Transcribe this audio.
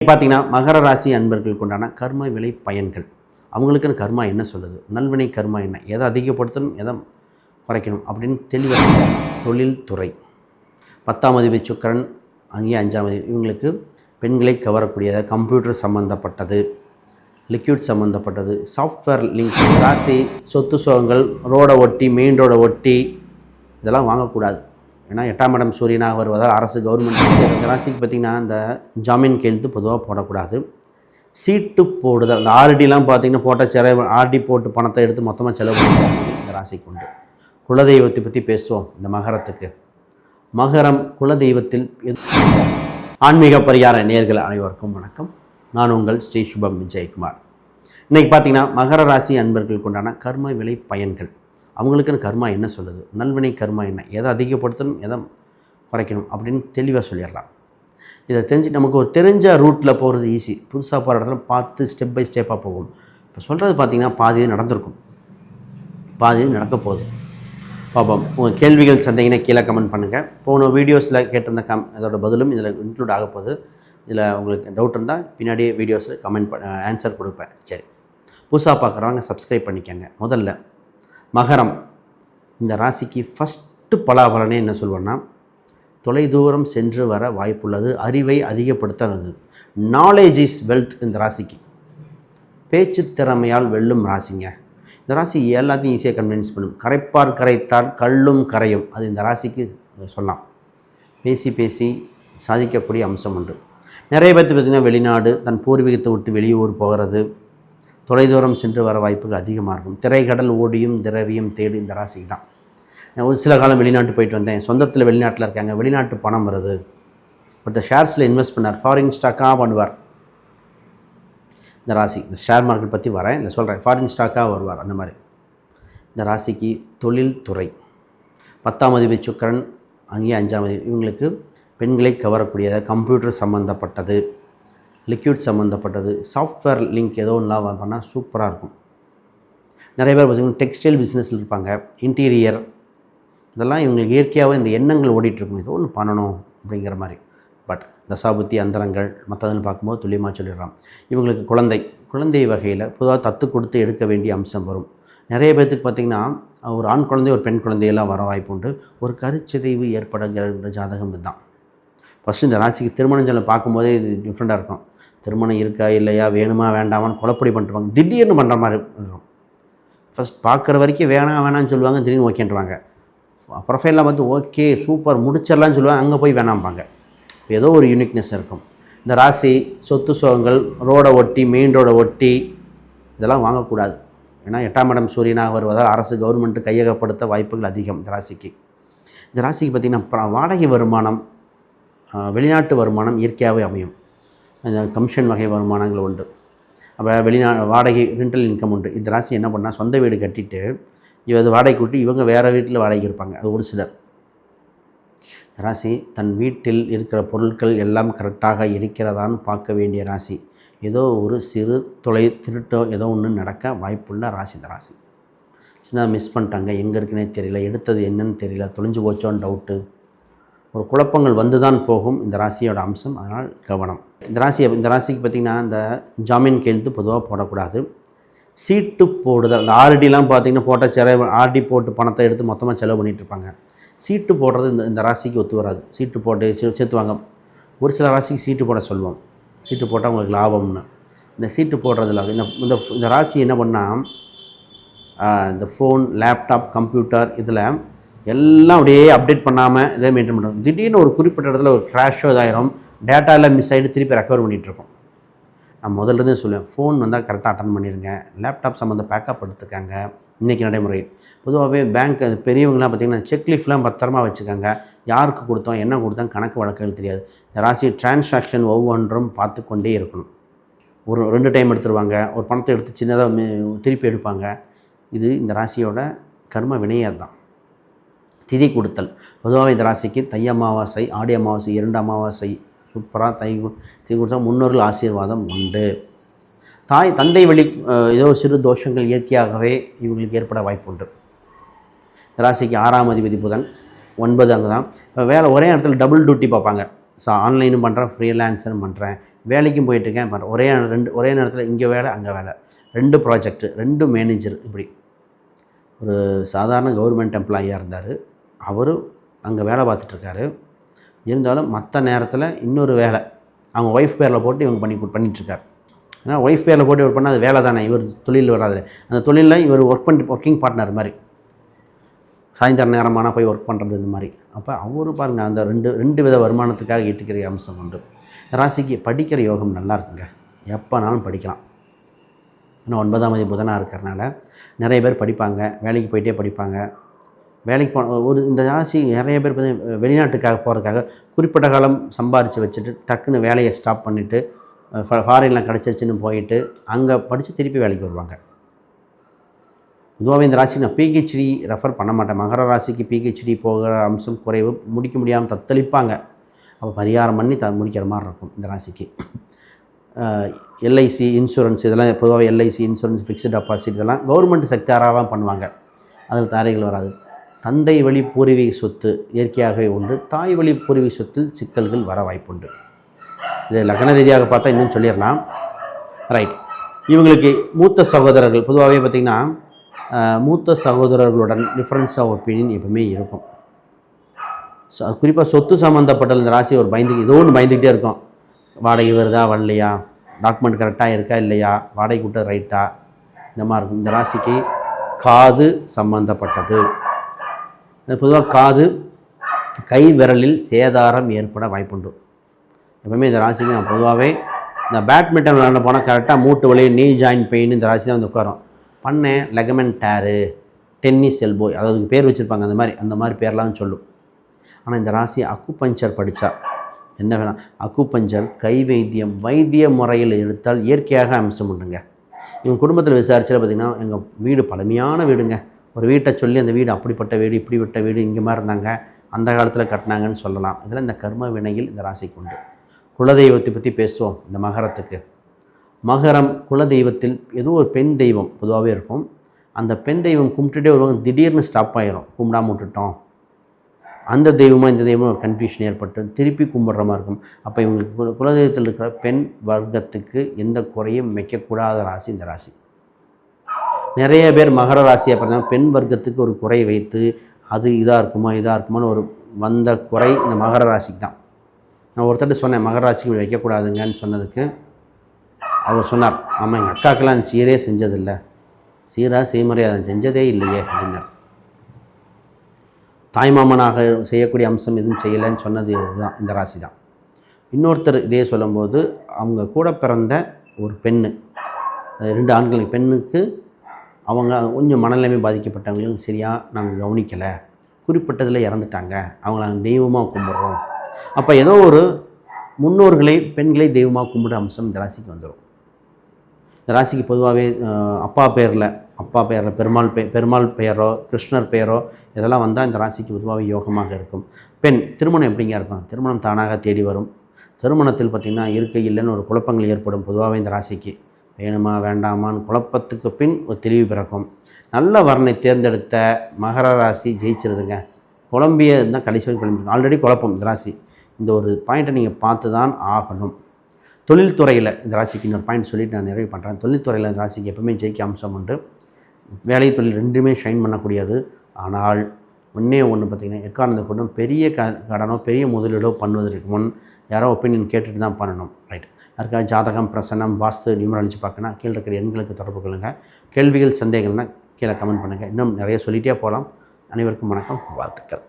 பார்த்தீங்கன்னா மகர ராசி அன்பர்களுக்கு உண்டான கர்ம விலை பயன்கள். அவங்களுக்குன்னு கர்மா என்ன சொல்லுது? நல்வினை கர்மா என்ன? எதை அதிகப்படுத்தணும் எதை குறைக்கணும் அப்படின்னு தெளிவாக தொழில் துறை பத்தாம் அதிபதி சுக்கரன் அங்கே அஞ்சாம் அதிபதி. இவங்களுக்கு பெண்களை கவரக்கூடியது கம்ப்யூட்டர் சம்மந்தப்பட்டது லிக்விட் சம்மந்தப்பட்டது சாஃப்ட்வேர் லிங்க் ராசி சொத்து சுகங்கள் ரோடை ஒட்டி மெயின் ரோடை ஒட்டி இதெல்லாம் வாங்கக்கூடாது. ஏன்னா எட்டாம் இடம் சூரியனாக வருவதால் அரசு கவர்மெண்ட் ராசிக்கு பார்த்திங்கன்னா இந்த ஜாமீன் கையெழுத்து பொதுவாக போடக்கூடாது. சீட்டு போடுதல். அந்த ஆர்டிலாம் பார்த்திங்கன்னா போட்ட செலவு ஆர்டி போட்டு பணத்தை எடுத்து மொத்தமாக செலவு பண்ணுறது இந்த ராசிக்கு உண்டு குலதெய்வத்தை பற்றி பேசுவோம் இந்த மகரத்துக்கு. மகரம் குலதெய்வத்தில் ஆன்மீக பரிகார நேர்கள் அனைவருக்கும் வணக்கம். நான் உங்கள் ஸ்ரீ சுபம் விஜயகுமார். இன்றைக்கி பார்த்தீங்கன்னா மகர ராசி அன்பர்களுக்கு உண்டான கர்ம விலை பயன்கள். அவங்களுக்குன்னு கர்மா என்ன சொல்லுது? நல்வினை கர்மா என்ன? எதை அதிகப்படுத்தணும் எதை குறைக்கணும் அப்படின்னு தெளிவாக சொல்லிடலாம். இதை தெரிஞ்சு நமக்கு ஒரு தெரிஞ்ச ரூட்டில் போகிறது ஈஸி புதுசாக போகிற இடத்துல பார்த்து ஸ்டெப் பை ஸ்டெப்பாக போகும் இப்போ சொல்கிறது பார்த்தீங்கன்னா பாதி இது நடந்திருக்கும். பாதி இது நடக்க போகுது. பார்ப்போம் உங்கள் கேள்விகள் சந்தேகினா கீழே கமெண்ட் பண்ணுங்கள் போன வீடியோஸில் கேட்டிருந்த கம் அதோட பதிலும் இதில் இன்க்ளூட் ஆக போகுது. இதில் உங்களுக்கு டவுட் இருந்தால் பின்னாடியே வீடியோஸில் கமெண்ட் பண்ண ஆன்சர் கொடுப்பேன். சரி. புதுசாக பார்க்குறவங்க சப்ஸ்கிரைப் பண்ணிக்கங்க. முதல்ல மகரம். இந்த ராசிக்கு ஃபஸ்ட்டு பலாபலனே என்ன சொல்வேன்னா தொலைதூரம் சென்று வர வாய்ப்புள்ளது அறிவை அதிகப்படுத்துறது. நாலேஜ் இஸ் வெல்த் இந்த ராசிக்கு. பேச்சு திறமையால் வெல்லும் ராசிங்க. இந்த ராசி எல்லாத்தையும் ஈஸியாக கன்வின்ஸ் பண்ணும். கரைப்பார் கரைத்தார் கல்லும் கரையும். அது இந்த ராசிக்கு சொல்லலாம். பேசி பேசி சாதிக்கக்கூடிய அம்சம் உண்டு நிறைய பேர்த்து பார்த்திங்கன்னா வெளிநாடு தன் பூர்வீகத்தை விட்டு வெளியூர் போகிறது. தொலைதூரம் சென்று வர வாய்ப்புகள் அதிகமாக இருக்கும். திரைக்கடல் ஓடியும் திரவியும் தேடி இந்த ராசி தான். நான் ஒரு சில காலம் வெளிநாட்டு போயிட்டு வந்தேன். சொந்தத்தில் வெளிநாட்டில் இருக்காங்க. வெளிநாட்டு பணம் வருது. ஒருத்தர் ஷேர்ஸில் இன்வெஸ்ட் பண்ணார். ஃபாரின் ஸ்டாக்காக பண்ணுவார். இந்த ராசி. இந்த ஷேர் மார்க்கெட் பற்றி வரேன். இல்லை சொல்கிறேன் ஃபாரின் ஸ்டாக்காக வருவார். அந்த மாதிரி. இந்த ராசிக்கு தொழில் துறை பத்தாம் அதிபதி சுக்கரன் அங்கேயே அஞ்சாம் அதிபதி. இவங்களுக்கு பெண்களை கவரக்கூடியதாக கம்ப்யூட்டர் சம்மந்தப்பட்டது லிக்யூட் சம்மந்தப்பட்டது சாஃப்ட்வேர் லிங்க் ஏதோ ஒன்றுலாம் பண்ணால் சூப்பராக இருக்கும். நிறைய பேர் பார்த்திங்கன்னா டெக்ஸ்டைல் பிஸ்னஸில் இருப்பாங்க. இன்டீரியர் இதெல்லாம் இவங்களுக்கு இயற்கையாகவே இந்த எண்ணங்கள் ஓடிட்டுருக்கும் ஏதோ ஒன்று பண்ணணும் அப்படிங்கிற மாதிரி. பட் தசாபுத்தி அந்தரங்கள் மற்றதுன்னு பார்க்கும்போது துல்லியமாக சொல்லிடுறான் இவங்களுக்கு குழந்தை. குழந்தை வகையில் பொதுவாக தத்து கொடுத்து எடுக்க வேண்டிய அம்சம் வரும். நிறைய பேர்த்துக்கு பார்த்திங்கன்னா ஒரு ஆண் குழந்தை ஒரு பெண் குழந்தையெல்லாம் வர வாய்ப்பு உண்டு. ஒரு கருச்சிதைவு ஏற்படுகிற ஜாதகம் இதுதான். ஃபஸ்ட்டு இந்த ராசிக்கு திருமணம் சொல்ல பார்க்கும்போதே இது டிஃப்ரெண்ட்டாக இருக்கும். திருமணம் இருக்கா இல்லையா வேணுமா வேண்டாமான்னு குழப்படி பண்ணிட்டுருவாங்க திடீர்னு பண்ணுற மாதிரி இருக்கும் ஃபஸ்ட் பார்க்குற வரைக்கும் வேணாம் வேணாம்னு சொல்லுவாங்க திடீர்னு ஓகேன்றாங்க ப்ரொஃபைல்லாம் பார்த்து ஓகே சூப்பர் முடிச்சிடலாம்னு சொல்லுவாங்க அங்கே போய் வேணாம்பாங்க. ஏதோ ஒரு யூனிக்னஸ் இருக்கும். இந்த ராசி சொத்து சுகங்கள் ரோடை ஒட்டி மெயின் ரோடை ஒட்டி இதெல்லாம் வாங்கக்கூடாது. ஏன்னா எட்டாம் இடம் சூரியனாக வருவதால் அரசு கவர்மெண்ட்டு கையகப்படுத்த வாய்ப்புகள் அதிகம் இந்த ராசிக்கு. இந்த ராசிக்கு பார்த்திங்கன்னா ப- வாடகை வருமானம் வெளிநாட்டு வருமானம் இயற்கையாகவே அமையும். கமிஷன் வகை வருமானங்கள் உண்டு. அப்போ வெளிநா வாடகை ரெண்டல் இன்கம் உண்டு. இந்த ராசி என்ன பண்ணால் சொந்த வீடு கட்டிட்டு இவது வாடகை கூட்டி இவங்க வேறு வீட்டில் வாடகைக்கு இருப்பாங்க. அது ஒரு சிலர். ராசி தன் வீட்டில் இருக்கிற பொருட்கள் எல்லாம் கரெக்டாக இருக்கிறதான்னு பார்க்க வேண்டிய ராசி. ஏதோ ஒரு சிறு தொலை திருட்டோ ஏதோ ஒன்று நடக்க வாய்ப்புள்ள ராசி இந்த ராசி. சின்னதாக மிஸ் பண்ணிட்டாங்க. எங்கே இருக்குன்னே தெரியல. எடுத்தது என்னன்னு தெரியல. தொலைஞ்சு போச்சோன்னு டவுட்டு ஒரு குழப்பங்கள் வந்து தான் போகும். இந்த ராசியோட அம்சம். அதனால் கவனம். இந்த ராசி இந்த ராசிக்கு பார்த்திங்கன்னா இந்த ஜாமீன் கையெழுத்து பொதுவாக போடக்கூடாது. சீட்டு போடுதல் அந்த ஆர்டிலாம் பார்த்திங்கன்னா போட்டால் செலவு ஆர்டி போட்டு பணத்தை எடுத்து மொத்தமாக செலவு பண்ணிகிட்ருப்பாங்க இருப்பாங்க சீட்டு போடுறது இந்த இந்த ராசிக்கு ஒத்து வராது. சீட்டு போட்டு சே- சேர்த்துவாங்க. ஒரு சில ராசிக்கு சீட்டு போட சொல்லுவோம். சீட்டு போட்டால் உங்களுக்கு லாபம்னு. இந்த சீட்டு போடுறதுல இந்த இந்த இந்த ராசி என்ன பண்ணால் இந்த ஃபோன் லேப்டாப் கம்ப்யூட்டர் இதில் எல்லாம் அப்படியே அப்டேட் பண்ணாமல் இதே மெயின்டைன் பண்ணுறோம் திடீர்னு ஒரு குறிப்பிட்ட இடத்துல ஒரு க்ராஷோ இதாயிரும். டேட்டா எல்லாம் மிஸ் ஆகிட்டு திருப்பி ரெக்கவர் பண்ணிகிட்ருக்கோம் நான் முதல்ல இருந்தே சொல்லுவேன் ஃபோன் வந்தால் கரெக்டாக அட்டன் பண்ணிடுங்க லேப்டாப் சம்மந்த பேக்கப் எடுத்துக்காங்க. இன்றைக்கி நடைமுறை. பொதுவாகவே பேங்க் அது பெரியவங்களாம் பார்த்திங்கன்னா செக்லீஃப்லாம் பத்திரமா வச்சுக்கோங்க. யாருக்கு கொடுத்தோம் என்ன கொடுத்தோம் கணக்கு வழக்குகள் தெரியாது. இந்த ராசி டிரான்சாக்ஷன் ஒவ்வொன்றும் பார்த்து கொண்டே இருக்கணும். ஒரு ரெண்டு டைம் எடுத்துருவாங்க. ஒரு பணத்தை எடுத்து சின்னதாக திருப்பி எடுப்பாங்க. இது இந்த ராசியோட கர்ம வினையே தான் திதி கொடுத்தல். பொதுவாக இந்த ராசிக்கு தை அமாவாசை ஆடி அமாவாசை இரண்டு அமாவாசை சூப்பராக தை தை கொடுத்தா முன்னோர்கள் ஆசீர்வாதம் உண்டு. தாய் தந்தை வழி ஏதோ சிறு தோஷங்கள் இயற்கையாகவே இவங்களுக்கு ஏற்பட வாய்ப்புண்டு. ராசிக்கு ஆறாம் அதிபதி புதன் ஒன்பது அங்கே தான் இப்போ வேலை ஒரே இடத்துல டபுள் டியூட்டி பார்ப்பாங்க. ஸோ ஆன்லைனும் பண்ணுறேன் ஃப்ரீலான்ஸரும் பண்ணுறேன் வேலைக்கும் போயிட்டுருக்கேன் பண்ணுறேன் ஒரே ரெண்டு ஒரே நேரத்தில் இங்கே வேலை அங்கே வேலை. ரெண்டு ப்ராஜெக்ட்டு ரெண்டு மேனேஜர் இப்படி. ஒரு சாதாரண கவர்மெண்ட் எம்ப்ளாயியாக இருந்தார். அவரும் அங்கே வேலை பார்த்துட்ருக்காரு இருந்தாலும் மற்ற நேரத்தில் இன்னொரு வேலை. அவங்க ஒய்ஃப் பேரில் போட்டு இவங்க பண்ணி பண்ணிகிட்ருக்காரு ஏன்னா ஒய்ஃப் பேரில் போட்டு இவர் பண்ணால் அது வேலை தானே. இவர் தொழில் வராது அந்த தொழிலில் இவர் ஒர்க் பண்ணி ஒர்க்கிங் பார்ட்னர் மாதிரி. சாயந்தர நேரமான போய் ஒர்க் பண்ணுறது இந்த மாதிரி. அப்போ அவரு பாருங்கள் அந்த ரெண்டு ரெண்டு வித வருமானத்துக்காக ஈட்டுக்கிற அம்சம் உண்டு. ராசிக்கு படிக்கிற யோகம் நல்லா இருக்குங்க. எப்போனாலும் படிக்கலாம். ஏன்னா ஒன்பதாம் தேதி புதனாக இருக்கிறனால நிறைய பேர் படிப்பாங்க. வேலைக்கு போயிட்டே படிப்பாங்க. வேலைக்கு போ ஒரு இந்த ராசி நிறைய பேர் பார்த்தீங்கன்னா வெளிநாட்டுக்காக போகிறதுக்காக குறிப்பிட்ட காலம் சம்பாரித்து வச்சுட்டு டக்குன்னு வேலையை ஸ்டாப் பண்ணிவிட்டு ஃபாரின்லாம் கிடச்சிருச்சுன்னு போயிட்டு அங்கே படித்து திருப்பி வேலைக்கு வருவாங்க. பொதுவாகவே இந்த ராசிக்கு நான் பிஹெச்டி ரெஃபர் பண்ண மாட்டேன். மகர ராசிக்கு பிஹெச்டி போகிற அம்சம் குறைவு முடிக்க முடியாமல் தத்தளிப்பாங்க. அப்போ பரிகாரம் பண்ணி த முடிக்கிற மாதிரி இருக்கும் இந்த ராசிக்கு. எல்ஐசி இன்சூரன்ஸ் இதெல்லாம் பொதுவாக எல்ஐசி இன்சூரன்ஸ் ஃபிக்ஸ்டு டெபாசிட் இதெல்லாம் கவர்மெண்ட் செக்டாராக பண்ணுவாங்க. அதில் தாரைகள் வராது. தந்தை வழி பூர்வீக சொத்து இயற்கையாகவே உண்டு. தாய் வழி பூர்வீக சொத்தில் சிக்கல்கள் வர வாய்ப்புண்டு. இது லக்ன ரீதியாக பார்த்தா இன்னும் சொல்லிடலாம். ரைட் இவங்களுக்கு மூத்த சகோதரர்கள் பொதுவாகவே பார்த்திங்கன்னா மூத்த சகோதரர்களுடன் டிஃப்ரென்ஸ் ஆஃப் ஒப்பீனியன் எப்பவுமே இருக்கும். ஸோ அது குறிப்பாக சொத்து சம்மந்தப்பட்ட இந்த ராசி ஒரு பயந்து ஏதோ ஒன்று பயந்துக்கிட்டே இருக்கும். வாடகை வருதா வரலையா? டாக்குமெண்ட் கரெக்டாக இருக்கா இல்லையா? வாடகை கூட்ட ரைட்டா இந்த மாதிரி இருக்கும். இந்த ராசிக்கு காது சம்மந்தப்பட்டது பொதுவாக காது கை விரலில் சேதாரம் ஏற்பட வாய்ப்புண்டு. எப்பவுமே இந்த ராசிக்கு நான் பொதுவாகவே இந்த பேட்மிண்டன் விளாட போனால் கரெக்டாக மூட்டு வலி நீ ஜாயின் பெயின் இந்த ராசி தான் வந்து உட்காரும். பண்ணேன் லெகமெண்ட் டேரு டென்னிஸ் எல்போ அதாவது பேர் வச்சுருப்பாங்க அந்த மாதிரி அந்த மாதிரி பேர்லாம் சொல்லும். ஆனால் இந்த ராசி அக்குபஞ்சர் படித்தா என்ன வேணாம் அக்குபஞ்சர் கை வைத்தியம் வைத்திய முறையில் எடுத்தால் இயற்கையாக அம்சம் உண்டுங்க இவங்க குடும்பத்தில் விசாரிச்சா பார்த்திங்கன்னா எங்கள் வீடு பழமையான வீடுங்க. ஒரு வீட்டை சொல்லி அந்த வீடு அப்படிப்பட்ட வீடு இப்படிப்பட்ட வீடு இங்கே மாதிரி இருந்தாங்க அந்த காலத்தில் கட்டினாங்கன்னு சொல்லலாம். இதெல்லாம் இந்த கர்ம வினையில் இந்த ராசிக்கு உண்டு. குலதெய்வத்தை பற்றி பேசுவோம் இந்த மகரத்துக்கு. மகரம் குலதெய்வத்தில் ஏதோ ஒரு பெண் தெய்வம் பொதுவாகவே இருக்கும். அந்த பெண் தெய்வம் கும்பிட்டுட்டே வருவாங்க திடீர்னு ஸ்டாப் ஆகிரும் கும்பிடாம விட்டுட்டோம். அந்த தெய்வமாக இந்த தெய்வம் ஒரு கன்ஃபியூஷன் ஏற்பட்டு திருப்பி கும்பிட்ற மாதிரி இருக்கும். அப்போ இவங்களுக்கு குலதெய்வத்தில் இருக்கிற பெண் வர்க்கத்துக்கு எந்த குறையும் வைக்கக்கூடாத ராசி இந்த ராசி. நிறைய பேர் மகர ராசியை பார்த்தா பெண் வர்க்கத்துக்கு ஒரு குறை வைத்து அது இதாக இருக்குமா இதாக இருக்குமான்னு ஒரு வந்த குறை இந்த மகர ராசிக்கு தான். நான் ஒருத்தர்ட்ட சொன்னேன் மகர ராசிக்கு வைக்கக்கூடாதுங்கன்னு சொன்னதுக்கு. அவர் சொன்னார் ஆமாம் எங்கள் அக்காக்கெல்லாம் சீரே செஞ்சதில்லை. சீராக செய்முறையாக அதை செஞ்சதே இல்லையே அப்படின்னார். தாய்மாமனாக செய்யக்கூடிய அம்சம் எதுவும் செய்யலைன்னு சொன்னது இதுதான் இந்த ராசி தான். இன்னொருத்தர் இதே சொல்லும்போது அவங்க கூட பிறந்த ஒரு பெண்ணு ரெண்டு ஆண்களுக்கு பெண்ணுக்கு அவங்க கொஞ்சம் மனநிலைமை பாதிக்கப்பட்டவங்களும் சரியாக நாங்கள் கவனிக்கலை. குறிப்பிட்டதில் இறந்துட்டாங்க. அவங்கள நாங்கள் தெய்வமாக கும்பிட்றோம். அப்போ ஏதோ ஒரு முன்னோர்களை பெண்களை தெய்வமாக கும்பிட அம்சம் இந்த ராசிக்கு வந்துடும் இந்த ராசிக்கு பொதுவாகவே அப்பா பேரில் அப்பா பெயரில் பெருமாள் பெ பெருமாள் பெயரோ கிருஷ்ணர் பெயரோ இதெல்லாம் வந்தால் இந்த ராசிக்கு பொதுவாகவே யோகமாக இருக்கும். பெண் திருமணம் எப்படிங்க இருக்கும்? திருமணம் தானாக தேடி வரும். திருமணத்தில் பார்த்திங்கன்னா இருக்கை இல்லைன்னு ஒரு குழப்பங்கள் ஏற்படும் பொதுவாகவே இந்த ராசிக்கு. வேணுமா வேண்டாமான்னு குழப்பத்துக்கு பின் ஒரு தெளிவு பிறக்கும். நல்ல வரனை தேர்ந்தெடுத்த மகர ராசி ஜெயிச்சிருதுங்க. குழம்பிய தான் கடைசி வரைக்கும் குழம்பி ஆல்ரெடி குழப்பம் இந்த ராசி. இந்த ஒரு பாயிண்ட்டை நீங்கள் பார்த்து தான் ஆகணும். தொழில்துறையில் இந்த ராசிக்கு இன்னொரு பாயிண்ட் சொல்லிட்டு நான் நிறைவு பண்ணுறேன் தொழில்துறையில் இந்த ராசிக்கு எப்பவுமே ஜெயிக்க அம்சம் உண்டு. வேலை தொழில் ரெண்டுமே ஷைன் பண்ணக்கூடியது. ஆனால் ஒன்றே ஒன்று பார்த்திங்கன்னா எக்காரணத்தை கொண்டும் பெரிய க கடனோ பெரிய முதலீடோ பண்ணுவதற்கு முன் யாரோ ஒப்பீனியன் கேட்டுட்டு தான் பண்ணணும். ரைட் அதுக்காக ஜாதகம் பிரசனம் வாஸ்து நியூமராலஜி பார்க்கணும் கீழே இருக்கிற எண்களுக்கு தொடர்பு கொள்ளுங்கள் கேள்விகள் சந்தேகங்கள்னால் கீழே கமெண்ட் பண்ணுங்கள் இன்னும் நிறைய சொல்லிகிட்டே போகலாம். அனைவருக்கும் வணக்கம். வாழ்த்துக்கள்.